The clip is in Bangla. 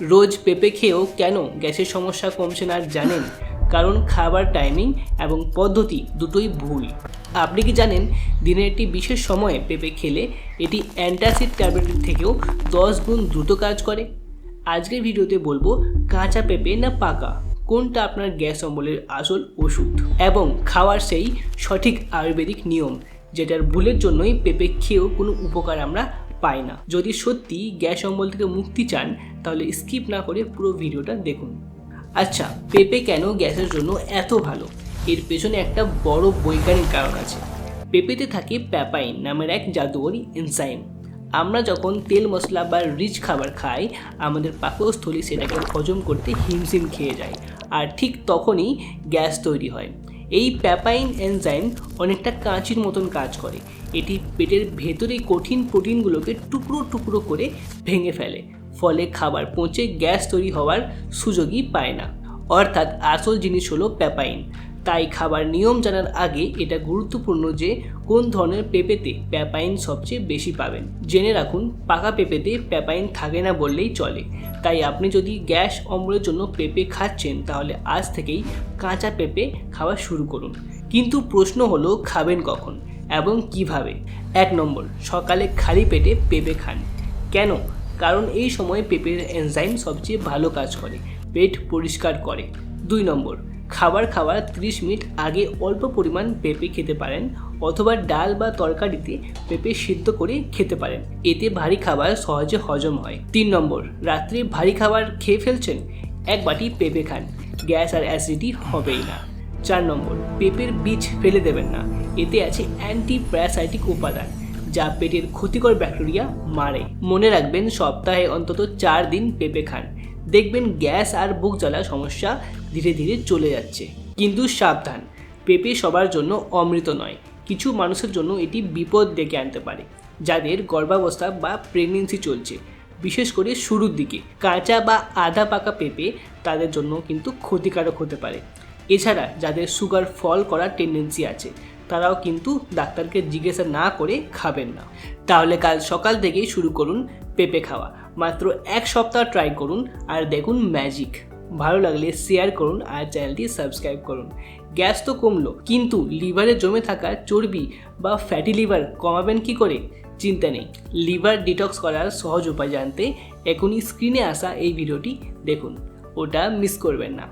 রোজ পেঁপে খেয়েও কেন গ্যাসের সমস্যা কমছে না জানেন? কারণ খাবার টাইমিং এবং পদ্ধতি দুটোই ভুল। আপনি কি জানেন, দিনের একটি বিশেষ সময়ে পেঁপে খেলে এটি অ্যান্টাসিড ট্যাবলেটের থেকেও দশ গুণ দ্রুত কাজ করে? আজকের ভিডিওতে বলব, কাঁচা পেঁপে না পাকা? কোনটা আপনার গ্যাস অম্বলের আসল ওষুধ? এবং খাওয়ার সেই সঠিক আয়ুর্বেদিক নিয়ম, যেটার ভুলের জন্যই পেঁপে খেয়েও কোনো উপকার আমরা পাই না। যদি সত্যি গ্যাস অম্বল থেকে মুক্তি চান, তাহলে স্কিপ না করে পুরো ভিডিওটা দেখুন। আচ্ছা পেঁপে কেন গ্যাসের জন্য এত ভালো? এর পেছনে একটা বড় বৈজ্ঞানিক কারণ আছে। পেঁপেতে থাকে প্যাপাইন নামের এক জাদুকরী এনজাইম। আমরা যখন তেল মশলা বা রিচ খাবার খাই, আমাদের পাকস্থলী সেটাকে হজম করতে হিমশিম খেয়ে যায়। আর ঠিক তখনই গ্যাস তৈরি হয়। এই প্যাপাইন এনজাইম অনেকটা কাঁচির মতন কাজ করে। এটি পেটের ভেতরে কঠিন প্রোটিনগুলোকে টুকরো টুকরো করে ভেঙে ফেলে, ফলে খাবার পচে গ্যাস তৈরি হওয়ার সুযোগই পায় না। অর্থাৎ আসল জিনিস হলো প্যাপাইন। তাই খাবার নিয়ম জানার আগে এটা গুরুত্বপূর্ণ যে কোন ধরনের পেঁপেতে প্যাপাইন সবচেয়ে বেশি পাবেন। জেনে রাখুন, পাকা পেঁপেতে প্যাপাইন থাকে না বললেই চলে। তাই আপনি যদি গ্যাস অম্বলের জন্য পেঁপে খাচ্ছেন, তাহলে আজ থেকেই কাঁচা পেঁপে খাওয়া শুরু করুন। কিন্তু প্রশ্ন হলো, খাবেন কখন এবং কীভাবে? এক নম্বর, সকালে খালি পেটে পেঁপে খান। কেন? কারণ এই সময় পেঁপের এনজাইম সবচেয়ে ভালো কাজ করে, পেট পরিষ্কার করে। দুই নম্বর খাবার খাওয়ার 30 মিনিট আগে অল্প পরিমাণ পেঁপে খেতে পারেন অথবা ডাল বা তরকারিতে পেঁপে সিদ্ধ করে খেতে পারেন। এতে ভারী খাবার সহজে হজম হয়। তিন নম্বর, রাত্রে ভারী খাবার খেয়ে ফেলছেন? এক বাটি পেঁপে খান। গ্যাস আর অ্যাসিডিটি হবেই না। চার নম্বর, পেঁপের বীজ ফেলে দেবেন না। এতে আছে অ্যান্টি প্যারাসাইটিক উপাদান, যা পেটের ক্ষতিকর ব্যাকটেরিয়া মারে। মনে রাখবেন, সপ্তাহে অন্তত চার দিন পেঁপে খান। দেখবেন গ্যাস আর বুক জ্বালা সমস্যা ধীরে ধীরে চলে যাচ্ছে। কিন্তু সাবধান, পেঁপে সবার জন্য অমৃত নয়, কিছু মানুষের জন্য এটি বিপদ ডেকে আনতে পারে, যাদের গর্ভাবস্থা বা প্রেগনেন্সি চলছে, বিশেষ করে শুরুর দিকে। কাঁচা বা আধা পাকা পেঁপে তাদের জন্য কিন্তু ক্ষতিকারক হতে পারে। এছাড়া যাদের সুগার ফল করার টেন্ডেন্সি আছে, তারাও কিন্তু ডাক্তারকে জিজ্ঞাসা না করে খাবেন না। তাহলে কাল সকাল থেকেই শুরু করুন পেঁপে খাওয়া। মাত্র এক সপ্তাহ ট্রাই করুন আর দেখুন ম্যাজিক ভালো লাগলে শেয়ার করুন আর চ্যানেলটি সাবস্ক্রাইব করুন। গ্যাস তো কমলো, কিন্তু লিভারে জমে থাকা চর্বি বা ফ্যাটি লিভার কমাবেন কি করে? চিন্তা নেই। লিভার ডিটক্স করার সহজ উপায় জানতে এখনই স্ক্রিনে আসা এই ভিডিওটি দেখুন। ওটা মিস করবেন না।